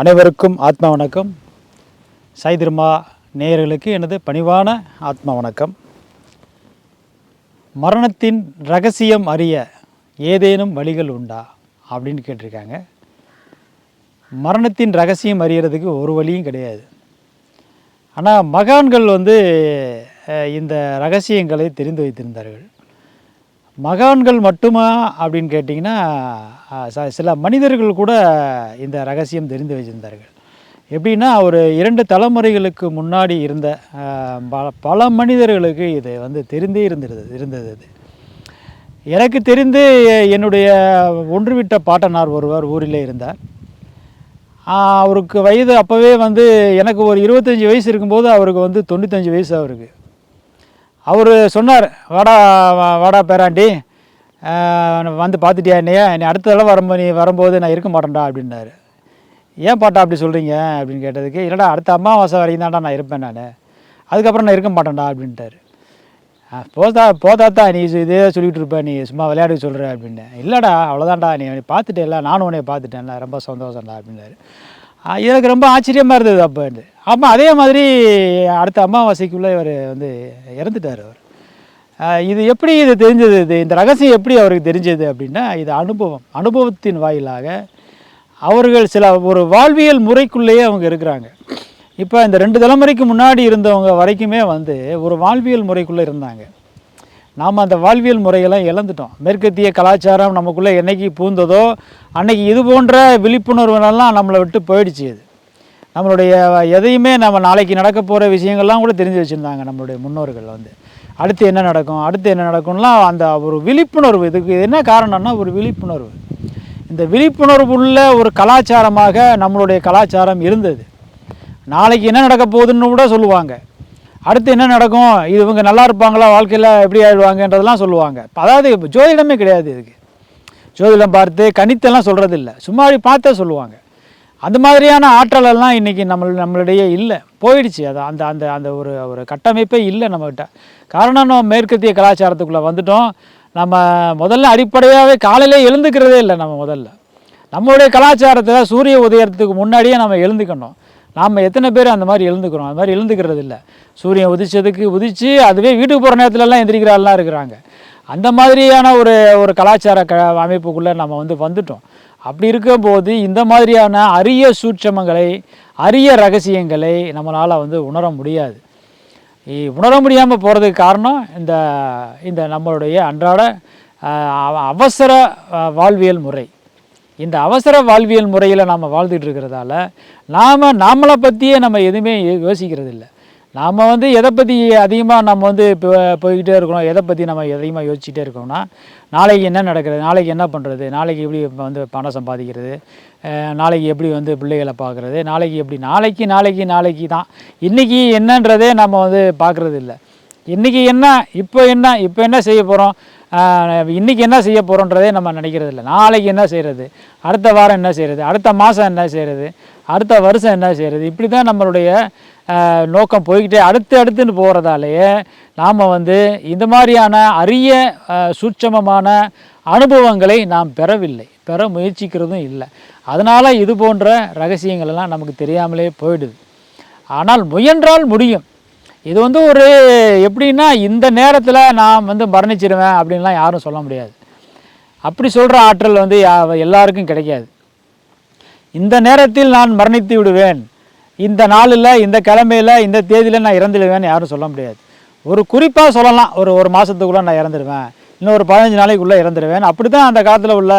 அனைவருக்கும் ஆத்மா வணக்கம். சாய் நேயர்களுக்கு எனது பணிவான ஆத்மா வணக்கம். மரணத்தின் ரகசியம் அறிய ஏதேனும் வழிகள் உண்டா? அப்படின்னு கேட்டிருக்காங்க. மரணத்தின் ரகசியம் அறியறதுக்கு ஒரு வழியும் கிடையாது. ஆனால் மகான்கள் வந்து இந்த ரகசியங்களை தெரிந்து வைத்திருந்தார்கள். மகான்கள் மட்டுமா அப்படின்னு கேட்டிங்கன்னா சில மனிதர்கள் கூட இந்த ரகசியம் தெரிந்து வச்சிருந்தார்கள் எப்படின்னா ஒரு இரண்டு தலைமுறைகளுக்கு முன்னாடி இருந்த பல பல மனிதர்களுக்கு இது வந்து தெரிந்தே இருந்தது இருந்தது அது. எனக்கு தெரிந்து என்னுடைய ஒன்றுவிட்ட பாட்டனார் ஒருவர் ஊரிலே இருந்தார். அவருக்கு வயது அப்போவே வந்து எனக்கு ஒரு இருபத்தஞ்சி வயசு இருக்கும்போது அவருக்கு வந்து தொண்ணூத்தஞ்சு வயசு அவருக்கு. அவர் சொன்னார் வாடா வாடா பேராண்டி வந்து பார்த்துட்டியா என்னையா? நீ அடுத்த தடவை வரும்போது நீ வரும்போது நான் இருக்க மாட்டேன்டா அப்படின்னாரு. ஏன் பாட்டா அப்படி சொல்கிறீங்க அப்படின்னு கேட்டதுக்கு இல்லைடா அடுத்த அம்மாவாசை வரைக்கும் தான்டா நான் இருப்பேன் நான். அதுக்கப்புறம் நான் இருக்க மாட்டேன்டா அப்படின்ட்டாரு. போதா போதாத்தா நீ இதே சொல்லிகிட்டு இருப்ப நீ சும்மா விளையாடுக்கு சொல்கிற அப்படின்னு. இல்லைடா அவ்வளோதான்டா நீ நீ பார்த்துட்டேல்ல நானும் உன்னை பார்த்துட்டேன்ல ரொம்ப சந்தோஷம்டா அப்படின்னாரு. எனக்கு ரொம்ப ஆச்சரியமாக இருந்தது அப்போ ஆமாம் அதே மாதிரி அடுத்த அமாவாசைக்குள்ளே இவர் வந்து இறந்துட்டார் அவர். இது எப்படி இது தெரிஞ்சது? இது இந்த ரகசியம் எப்படி அவருக்கு தெரிஞ்சது அப்படின்னா இது அனுபவம். அனுபவத்தின் வாயிலாக அவர்கள் சில ஒரு வாழ்வியல் முறைக்குள்ளேயே அவங்க இருக்கிறாங்க. இப்போ இந்த ரெண்டு தலைமுறைக்கு முன்னாடி இருந்தவங்க வரைக்குமே வந்து ஒரு வாழ்வியல் முறைக்குள்ளே இருந்தாங்க. நாம் அந்த வாழ்வியல் முறையெல்லாம் இழந்துட்டோம். மேற்கத்திய கலாச்சாரம் நமக்குள்ளே என்றைக்கு பூந்ததோ அன்னைக்கு இது போன்ற விழிப்புணர்வுகளெல்லாம் நம்மளை விட்டு போயிடுச்சு இது. நம்மளுடைய எதையுமே நம்ம நாளைக்கு நடக்க போகிற விஷயங்கள்லாம் கூட தெரிஞ்சு வச்சுருந்தாங்க நம்மளுடைய முன்னோர்கள் வந்து. அடுத்து என்ன நடக்கும்? அடுத்து என்ன நடக்கும்லாம் அந்த ஒரு விழிப்புணர்வு. இதுக்கு என்ன காரணம்னா ஒரு விழிப்புணர்வு. இந்த விழிப்புணர்வு உள்ள ஒரு கலாச்சாரமாக நம்மளுடைய கலாச்சாரம் இருந்தது. நாளைக்கு என்ன நடக்க போகுதுன்னு கூட சொல்லுவாங்க. அடுத்து என்ன நடக்கும்? இது இவங்க நல்லா இருப்பாங்களா? வாழ்க்கையில் எப்படி ஆயிடுவாங்கன்றதெல்லாம் சொல்லுவாங்க. அதாவது ஜோதிடமே கிடையாது இதுக்கு. ஜோதிடம் பார்த்து கணித்தெல்லாம் சொல்கிறது இல்லை சும்மா அப்படி பார்த்தே சொல்லுவாங்க. அந்த மாதிரியான ஆற்றல் எல்லாம் இன்றைக்கி நம்ம நம்மளிடையே இல்லை. போயிடுச்சு அது. அந்த அந்த அந்த ஒரு ஒரு கட்டமைப்பே இல்லை நம்மக்கிட்ட காரணம் நம்ம மேற்கத்திய கலாச்சாரத்துக்குள்ளே வந்துட்டோம். நம்ம முதல்ல அடிப்படையாகவே காலையிலே எழுந்துக்கிறதே இல்லை நம்ம முதல்ல. நம்மளுடைய கலாச்சாரத்தை சூரிய உதயத்துக்கு முன்னாடியே நம்ம எழுந்துக்கணும். நாம் எத்தனை பேர் அந்த மாதிரி எழுந்துக்கிறோம்? அந்த மாதிரி எழுந்துக்கிறது இல்லை. சூரியன் உதிச்சதுக்கு உதிச்சு அதுவே வீட்டுக்கு போகிற நேரத்துலலாம் எந்திரிக்கிறாள்லாம் இருக்கிறாங்க. அந்த மாதிரியான ஒரு ஒரு கலாச்சார க அமைப்புக்குள்ளே நம்ம வந்து வந்துட்டோம். அப்படி இருக்கும்போது இந்த மாதிரியான அரிய சூட்சமங்களை அரிய ரகசியங்களை நம்மளால் வந்து உணர முடியாது. உணர முடியாமல் போகிறதுக்கு காரணம் இந்த இந்த நம்மளுடைய அன்றாட அவ- அவசர வாழ்வியல் முறை. இந்த அவசர வாழ்வியல் முறையில் நாம் வாழ்ந்துட்டு இருக்கிறதால நாம் நாமளை பற்றியே நம்ம எதுவுமே யோசிக்கிறது இல்லை நாம் வந்து எதை பற்றி அதிகமாக நம்ம வந்து இப்போ போய்கிட்டே இருக்கிறோம் எதை பற்றி நம்ம அதிகமாக யோசிச்சுட்டே இருக்கோம்னா நாளைக்கு என்ன நடக்கிறது நாளைக்கு என்ன பண்ணுறது நாளைக்கு எப்படி வந்து பணம் சம்பாதிக்கிறது நாளைக்கு எப்படி வந்து பிள்ளைகளை பார்க்குறது நாளைக்கு எப்படி நாளைக்கு நாளைக்கு நாளைக்கு தான். இன்றைக்கி என்னன்றதே நம்ம வந்து பார்க்குறது இல்லை. இன்றைக்கி என்ன இப்போ என்ன இப்போ என்ன செய்ய போகிறோம் இன்றைக்கி என்ன செய்ய போகிறோன்றதே நம்ம நினைக்கிறது இல்லை. நாளைக்கு என்ன செய்கிறது அடுத்த வாரம் என்ன செய்கிறது அடுத்த மாதம் என்ன செய்கிறது அடுத்த வருஷம் என்ன செய்கிறது இப்படி தான் நம்மளுடைய நோக்கம் போய்கிட்டே அடுத்து அடுத்துன்னு போகிறதாலேயே நாம் வந்து இந்த மாதிரியான அரிய சூட்சமமான அனுபவங்களை நாம் பெறவில்லை. பெற முயற்சிக்கிறதும் இல்லை. அதனால் இது போன்ற ரகசியங்கள்லாம் நமக்கு தெரியாமலே போயிடுது. ஆனால் முயன்றால் முடியும். இது வந்து ஒரு எப்படின்னா இந்த நேரத்தில் நான் வந்து மரணிச்சிடுவேன் அப்படின்லாம் யாரும் சொல்ல முடியாது. அப்படி சொல்கிற ஆற்றல் வந்து யா- எல்லாருக்கும் கிடைக்காது. இந்த நேரத்தில் நான் மரணித்து விடுவேன். இந்த நாளில் இந்த கிழமையில் இந்த தேதியில் நான் இறந்துடுவேன்னு யாரும் சொல்ல முடியாது. ஒரு குறிப்பாக சொல்லலாம். ஒரு ஒரு மாதத்துக்குள்ளே நான் இறந்துடுவேன். இன்னும் ஒரு பதினஞ்சு நாளைக்குள்ளே இறந்துடுவேன். அப்படி தான் அந்த காலத்தில் உள்ள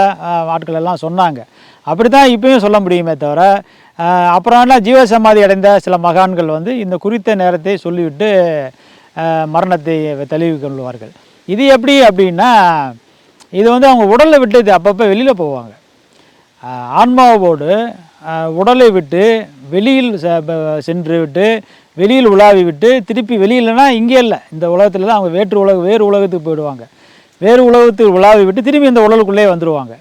ஆட்கள் எல்லாம் சொன்னாங்க. அப்படி தான் இப்பயும் சொல்ல முடியுமே தவிர ஆஹ், அப்புறம் என்ன ஜீவசமாதி அடைந்த சில மகான்கள் வந்து இந்த குறித்த நேரத்தை சொல்லிவிட்டு மரணத்தை தெளிவு கொள்வார்கள் இது எப்படி அப்படின்னா இது வந்து அவங்க உடலை விட்டு இது அப்பப்போ வெளியில் போவாங்க. ஆன்மாவோடு உடலை விட்டு வெளியில் செ- சென்று விட்டு வெளியில் உலாவி விட்டு திருப்பி வெளியிலனா இங்கே இல்லை. இந்த உலகத்தில் தான் அவங்க வேற்று உலக வேறு உலகத்துக்கு போயிடுவாங்க. வேறு உலகத்துக்கு உலாவி விட்டு திரும்பி இந்த உடலுக்குள்ளே வந்துடுவாங்க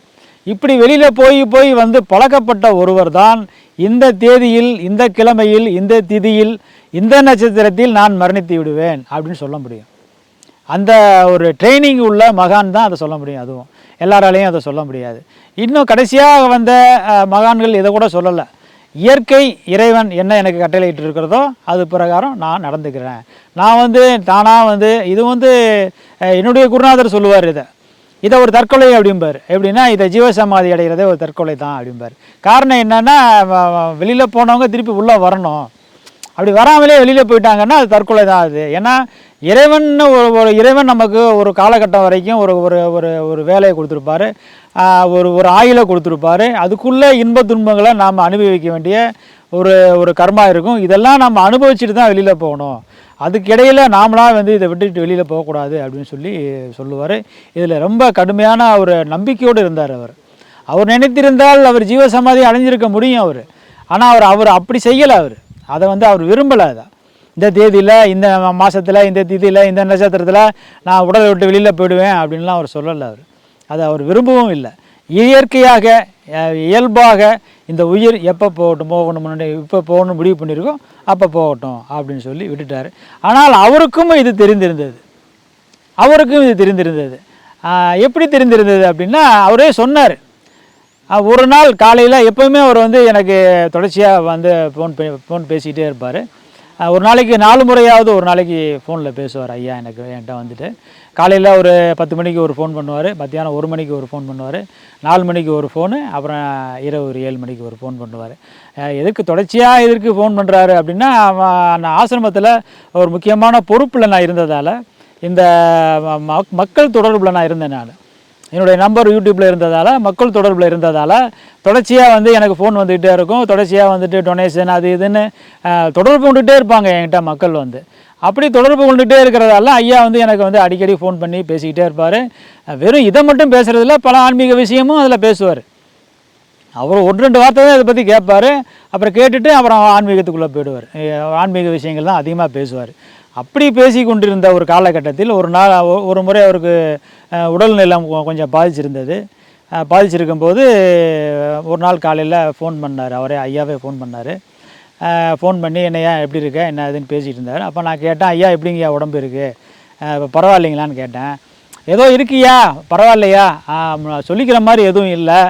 இப்படி வெளியில் போய் போய் வந்து பழக்கப்பட்ட ஒருவர் தான் இந்த தேதியில் இந்த கிழமையில் இந்த திதியில் இந்த நட்சத்திரத்தில் நான் மரணித்து விடுவேன் அப்படின்னு சொல்ல முடியும். அந்த ஒரு ட்ரைனிங் உள்ள மகான் தான் அதை சொல்ல முடியும் அதுவும். எல்லாராலையும் அதை சொல்ல முடியாது. இன்னும் கடைசியாக வந்த மகான்கள் இதை கூட சொல்லலை. இயற்கை இறைவன் என்ன எனக்கு கட்டளையிட்டு இருக்கிறதோ அது பிரகாரம் நான் நடந்துக்கிறேன். நான் வந்து தானாக வந்து இது வந்து என்னுடைய குருநாதர் சொல்லுவார் இதை. இதை ஒரு தற்கொலை அப்படிம்பார். எப்படின்னா இதை ஜீவசமாதி அடைகிறதே ஒரு தற்கொலை தான் அப்படிம்பார். காரணம் என்னென்னா வெளியில் போனவங்க திருப்பி உள்ளே வரணும். அப்படி வராமலே வெளியில் போயிட்டாங்கன்னா அது தற்கொலை தான் அது. ஏன்னா இறைவன் ஒரு ஒரு இறைவன் நமக்கு ஒரு காலகட்டம் வரைக்கும் ஒரு ஒரு ஒரு ஒரு வேலையை கொடுத்துருப்பாரு. ஒரு ஒரு ஆயுளை கொடுத்துருப்பாரு. அதுக்குள்ளே இன்ப துன்பங்களை நாம் அனுபவிக்க வேண்டிய ஒரு ஒரு கர்மா இருக்கும். இதெல்லாம் நம்ம அனுபவிச்சுட்டு தான் வெளியில் போகணும். அதுக்கிடையில் நாமளாக வந்து இதை விட்டுட்டு வெளியில் போகக்கூடாது அப்படின்னு சொல்லி சொல்லுவார். இதில் ரொம்ப கடுமையான ஒரு நம்பிக்கையோடு இருந்தார் அவர். அவர் நினைத்திருந்தால் அவர் ஜீவசமாதி அடைஞ்சிருக்க முடியும் அவர். ஆனால் அவர் அவர் அப்படி செய்யலை அவர். அதை வந்து அவர் விரும்பலை அதை. இந்த தேதியில் இந்த மாதத்தில் இந்த தேதியில் இந்த நட்சத்திரத்தில் நான் உடலை விட்டு வெளியில் போயிடுவேன் அப்படின்லாம் அவர் சொல்லலை அவர். அதை அவர் விரும்பவும் இல்லை. இயற்கையாக இயல்பாக இந்த உயிர் எப்போ போகட்டும் போகணும் முன்னாடி இப்போ போகணும்னு முடிவு பண்ணியிருக்கோம் அப்போ போகட்டும் அப்படின்னு சொல்லி விட்டுட்டார். ஆனால் அவருக்கும் இது தெரிந்திருந்தது. அவருக்கும் இது தெரிந்திருந்தது. எப்படி தெரிந்திருந்தது அப்படின்னா அவரே சொன்னார். ஒரு நாள் காலையில் எப்போவுமே அவர் வந்து எனக்கு தொடர்ச்சியாக வந்து ஃபோன் பே ஃபோன் பேசிக்கிட்டே இருப்பார். ஒரு நாளைக்கு நாலு முறையாவது ஒரு நாளைக்கு ஃபோனில் பேசுவார் ஐயா எனக்கு என்கிட்ட வந்துட்டு. காலையில் ஒரு பத்து மணிக்கு ஒரு ஃபோன் பண்ணுவார் மத்தியானம் ஒரு மணிக்கு ஒரு ஃபோன் பண்ணுவார் நாலு மணிக்கு ஒரு ஃபோனு அப்புறம் இரவு ஒரு ஏழு மணிக்கு ஒரு ஃபோன் பண்ணுவார். எதுக்கு தொடர்ச்சியாக எதற்கு ஃபோன் பண்ணுறாரு அப்படின்னா அவன் நான் ஆசிரமத்தில் ஒரு முக்கியமான பொறுப்பில் நான் இருந்ததால் இந்த மக்- மக்கள் தொடர்பில் நான் இருந்தேன் நான். என்னுடைய நம்பர் யூடியூப்பில் இருந்ததால் மக்கள் தொடர்பில் இருந்ததால் தொடர்ச்சியாக வந்து எனக்கு ஃபோன் வந்துக்கிட்டே இருக்கும். தொடர்ச்சியாக வந்துட்டு டொனேஷன் அது இதுன்னு தொடர்பு கொண்டுகிட்டே இருப்பாங்க என்கிட்ட மக்கள் வந்து. அப்படி தொடர்பு கொண்டுகிட்டே இருக்கிறதால ஐயா வந்து எனக்கு வந்து அடிக்கடி ஃபோன் பண்ணி பேசிக்கிட்டே இருப்பார். வெறும் இதை மட்டும் பேசுகிறதில்ல பல ஆன்மீக விஷயமும் அதில் பேசுவார். அவர் ஒன்று ரெண்டு வார்த்தை தான் இதை பற்றி கேட்பார். அப்புறம் கேட்டுட்டு அப்புறம் ஆன்மீகத்துக்குள்ளே போயிடுவார். ஆன்மீக விஷயங்கள் தான் அதிகமாக பேசுவார். அப்படி பேசி கொண்டிருந்த ஒரு காலகட்டத்தில் ஒரு நாள் ஒரு முறை அவருக்கு அஹ், உடல்நலம் கொஞ்சம் பாதிச்சிருந்தது. பாதிச்சிருக்கும்போது ஒரு நாள் காலையில் ஃபோன் பண்ணார். அவரே ஐயாவே ஃபோன் பண்ணார். ஃபோன் பண்ணி என்னையா எப்படி இருக்க? என்ன இதுன்னு பேசிகிட்டு இருந்தார். அப்போ நான் கேட்டேன் ஐயா எப்படிங்கய்யா உடம்பு இருக்குது இப்போ பரவாயில்லைங்களான்னு கேட்டேன். ஏதோ இருக்கியா பரவாயில்லையா? சொல்லிக்கிற மாதிரி எதுவும் இல்லை.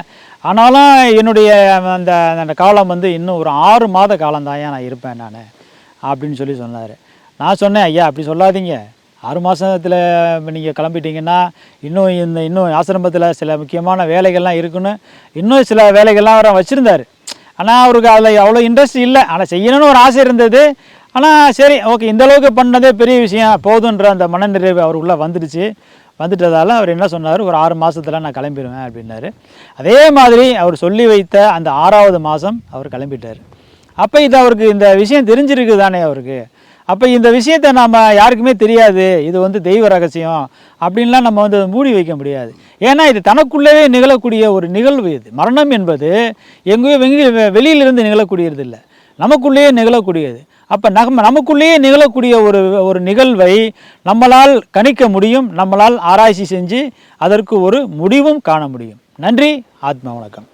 ஆனாலும் என்னுடைய அந்த அந்த காலம் வந்து இன்னும் ஒரு ஆறு மாத காலம்தான் நான் இருப்பேன் நான் அப்படின்னு சொல்லி சொன்னார். நான் சொன்னேன் ஐயா அப்படி சொல்லாதீங்க. ஆறு மாதத்தில் நீங்கள் கிளம்பிட்டீங்கன்னா இன்னும் இந்த இன்னும் ஆசிரமத்தில் சில முக்கியமான வேலைகள்லாம் இருக்குன்னு இன்னும் சில வேலைகள்லாம் வர வச்சுருந்தார். ஆனால் அவருக்கு அதில் அவ்வளோ இன்ட்ரெஸ்ட் இல்லை. ஆனால் செய்யணும்னு ஒரு ஆசை இருந்தது. ஆனால் சரி ஓகே இந்த அளவுக்கு பண்ணதே பெரிய விஷயம். போதுன்ற அந்த மனநிறைவு அவருக்குள்ளே வந்துடுச்சு. வந்துட்டதால் அவர் என்ன சொன்னார்? ஒரு ஆறு மாதத்தில் நான் கிளம்பிடுவேன் அப்படின்னாரு. அதே மாதிரி அவர் சொல்லி வைத்த அந்த ஆறாவது மாதம் அவர் கிளம்பிட்டார். அப்போ இது அவருக்கு இந்த விஷயம் தெரிஞ்சிருக்கு தானே அவருக்கு? அப்போ இந்த விஷயத்தை நாம் யாருக்குமே தெரியாது. இது வந்து தெய்வ ரகசியம். அப்படின்லாம் நம்ம வந்து அதை மூடி வைக்க முடியாது. ஏன்னா இது தனக்குள்ளவே நிகழக்கூடிய ஒரு நிகழ்வு இது. மரணம் என்பது எங்கேயோ வெங்க வெளியிலிருந்து நிகழக்கூடியது இல்லை நமக்குள்ளேயே நிகழக்கூடியது. அப்போ நம்ம நமக்குள்ளேயே நிகழக்கூடிய ஒரு ஒரு நிகழ்வை நம்மளால் கணிக்க முடியும். நம்மளால் ஆராய்ச்சி செஞ்சு அதற்கு ஒரு முடிவும் காண முடியும். நன்றி. ஆத்மா வணக்கம்.